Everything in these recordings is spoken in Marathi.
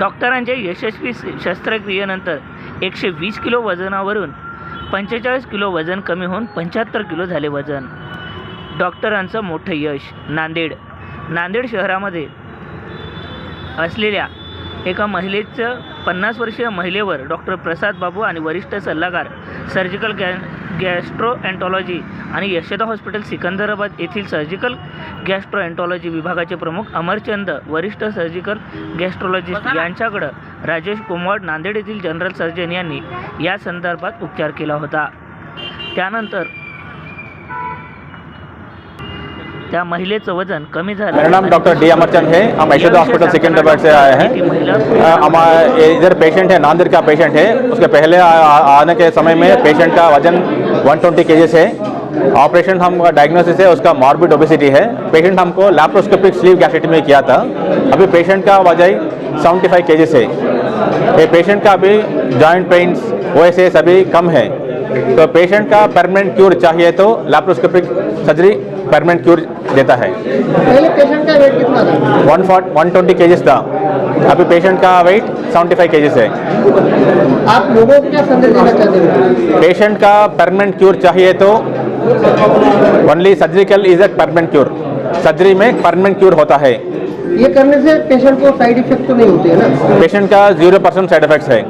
डॉक्टरांच्या यशस्वी शस्त्रक्रियेनंतर एकशे वीस किलो वजनावरून पंचेचाळीस किलो वजन कमी होऊन पंच्याहत्तर किलो झाले वजन. डॉक्टरांचं मोठं यश नांदेड. नांदेड शहरामध्ये असलेल्या एका महिलेचं पन्नास वर्षीय महिलेवर डॉक्टर प्रसाद बाबू आणि वरिष्ठ सल्लागार सर्जिकल कॅन गॅस्ट्रो अँटॉलॉजी आणि यशोदा हॉस्पिटल सिकंदराबाद येथील सर्जिकल गॅस्ट्रो अँटॉलॉजी विभागाचे प्रमुख अमरचंद वरिष्ठ सर्जिकल गॅस्ट्रोलॉजिस्ट यांच्याकडं राजेश कुंभार नांदेड येथील जनरल सर्जन यांनी या संदर्भात उपचार केला होता. त्यानंतर त्या महिलेचं वजन कमी झालं. मेरा नाम डॉक्टर डी अमरचंद है। हम यशोदा हॉस्पिटल सिकंदराबाद से आए हैं। अ, हमारा इधर पेशेंट है नांदेड़ का पेशेंट है। उसके पहले आने के समय में पेशेंट का वजन 120 ट्वेंटी है। ऑपरेशन हम डायग्नोसिस है उसका मॉर्बिड ओबेसिटी है। पेशेंट हमको लैप्रोस्कोपिक स्लीव गैस्ट्रेटमी किया था। अभी पेशेंट का वजह सेवेंटी फाइव है। ये पेशेंट का अभी जॉइंट पेन्स वैसे अभी कम है। तो पेशेंट का परमानेंट क्यूर चाहिए तो लैप्रोस्कोपिक सर्जरी परमानेंट क्यूर देता है। पहले पेशेंट का वेट कितना था? One forty one twenty KGs था। अभी पेशेंट का वेट सेवेंटी फाइव केजीज है आप लोगों को क्या संदेश देना चाहते हैं? पेशेंट का परमानेंट क्योर चाहिए तो only surgical is a permanent cure surgery में परमानेंट क्योर होता है। ये करने से पेशेंट को साइड इफ़ेक्ट तो नहीं होते है ना? पेशेंट का ज़ीरो परसेंट साइड इफेक्ट्स है।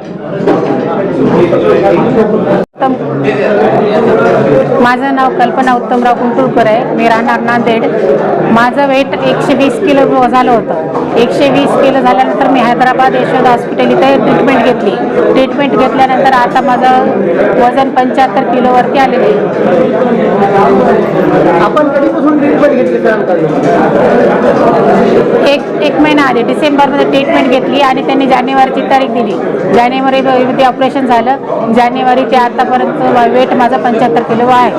माझं नाव कल्पना उत्तमराव कुंटुळकर आहे. मी राहणार नांदेड. माझं वेट एकशे वीस किलो झालं होतं. एकशे वीस किलो झाल्यानंतर मी हैदराबाद यशोद हॉस्पिटल इथे ट्रीटमेंट घेतली. ट्रीटमेंट घेतल्यानंतर आता माझं वजन पंच्याहत्तर किलोवरती आलेलं आहे. आपण कधीपासून ट्रीटमेंट घेतली एक एक महिना आधी. डिसेंबरमध्ये ट्रीटमेंट घेतली आणि त्यांनी जानेवारीची तारीख दिली. जानेवारीमध्ये ऑपरेशन झालं. जानेवारी ते आतापर्यंत वेट माझा पंच्याहत्तर किलो आहे.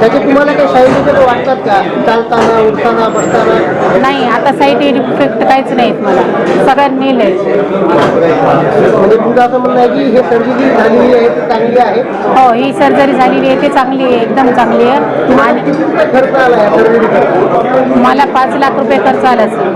त्याचे तुम्हाला काही साईड इफेक्ट वाटतात का? चालताना उठताना बसताना? नाही आता साईड इफेक्ट काहीच नाहीत मला. सगळ्यांनी नेलं म्हणजे तुमचं असं म्हणणं आहे की हे सर्जरी झालेली आहे ती चांगली आहे? हो ही सर्जरी झालेली आहे ती चांगली आहे एकदम चांगली आहे. आणि खर्च आला आहे सर्जरी मला पाच लाख रुपये खर्च आला सर